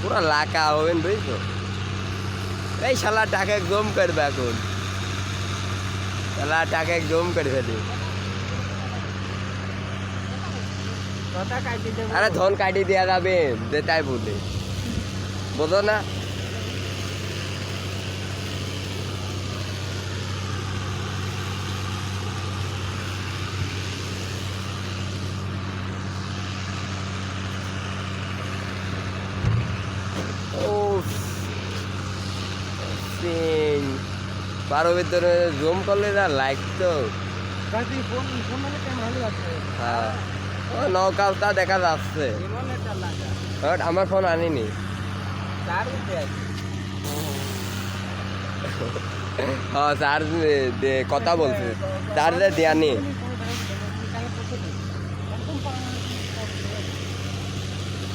পুরো লাকা হবেন বুঝছ? এই শালা গম করবে এখন। শালা গম করে কাটি দেবো আরে ধন কাটি দেওয়া যাবে যে তাই বলে। বোঝো না? বারো ভিতরে জুম করলে না লাইক তো। হ্যাঁ। ও নৌকাটা দেখা যাচ্ছে। বাট আমার ফোন আনিনি। হ্যাঁ স্যার কথা বলছে। চার্জার দেওয়া নেই।